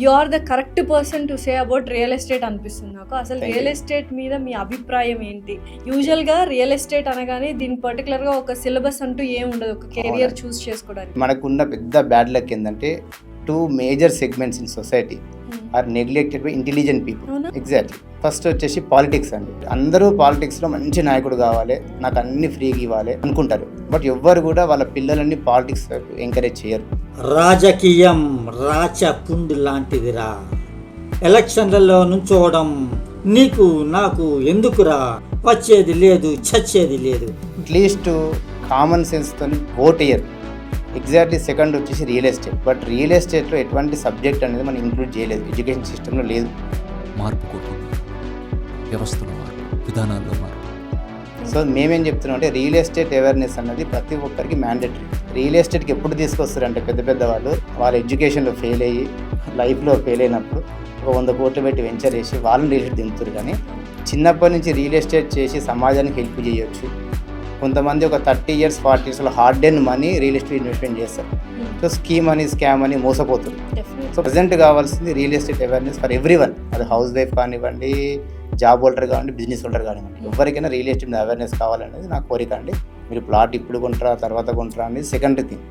You are the correct person to say about real estate అనిపిస్తుంది నాకు. అసలు real. Estate మీద మీ అభిప్రాయం ఏంటి? యూజువల్గా రియల్ ఎస్టేట్ అనగానే దీనికి పర్టికులర్గా ఒక సిలబస్ అంటూ ఏం ఉండదు. ఒక కెరియర్. చూస్ చేసుకోవడానికి. మనకున్న పెద్ద బ్యాడ్ లక్ ఏంటంటే two major segments in society are neglected by intelligent people? Exactly first వచ్చేసి పాలిటిక్స్ అండి. అందరూ పాలిటిక్స్లో మంచి నాయకుడు కావాలి నాకు అన్ని ఫ్రీగా ఇవ్వాలి అనుకుంటారు. బట్ ఎవ్వరు కూడా వాళ్ళ పిల్లలని పాలిటిక్స్ ఎంకరేజ్ చేయరు. రాజకీయం రాచపుండు లాంటిదిరా. ఎలక్షన్లలో నుంచోవడం నీకు నాకు ఎందుకురా? వచ్చేది లేదు చచ్చేది లేదు. అట్లీస్ట్ కామన్ సెన్స్తో ఓట్ వేయరు ఎగ్జాక్ట్లీ సెకండ్ వచ్చేసి రియల్ ఎస్టేట్. బట్ రియల్ ఎస్టేట్లో ఎటువంటి సబ్జెక్ట్ అనేది మనం ఇంక్లూడ్ చేయలేదు. ఎడ్యుకేషన్ సిస్టంలో లేదు. మార్పు వ్యవస్థలో మార్పు విధానాల్లో మార్పు. సో మేమేం చెప్తున్నాం అంటే రియల్ ఎస్టేట్ అవేర్నెస్ అన్నది ప్రతి ఒక్కరికి మ్యాండేటరీ. రియల్ ఎస్టేట్కి ఎప్పుడు తీసుకొస్తారంటే పెద్ద పెద్ద వాళ్ళు వాళ్ళ ఎడ్యుకేషన్లో ఫెయిల్ అయ్యి లైఫ్లో ఫెయిల్ అయినప్పుడు ఒక వంద కోట్లు పెట్టి వెంచర్ చేసి వాళ్ళని రియల్ ఎస్టేట్ దింపుతారు కానీ చిన్నప్పటి నుంచి రియల్ ఎస్టేట్ చేసి సమాజానికి హెల్ప్ చేయొచ్చు. కొంతమంది ఒక థర్టీ ఇయర్స్ ఫార్టీ ఇయర్స్లో hard and money real estate investment చేస్తారు. సో స్కీమ్ అని స్కామ్ అని మోసపోతుంది. సో ప్రజెంట్ కావాల్సింది real estate awareness for everyone అది హౌస్ వైఫ్ కానివ్వండి జాబ్ హోల్డర్ కానివ్వండి బిజినెస్ హోల్డర్ కానివ్వండి. ఎవరికైనా రియల్ ఎస్టేట్ అవేర్నెస్ కావాలనేది నా కోరిక అండి. మీరు ప్లాట్ ఇప్పుడు కొంటారా తర్వాత కొంటారా అనేది సెకండ్ థింగ్.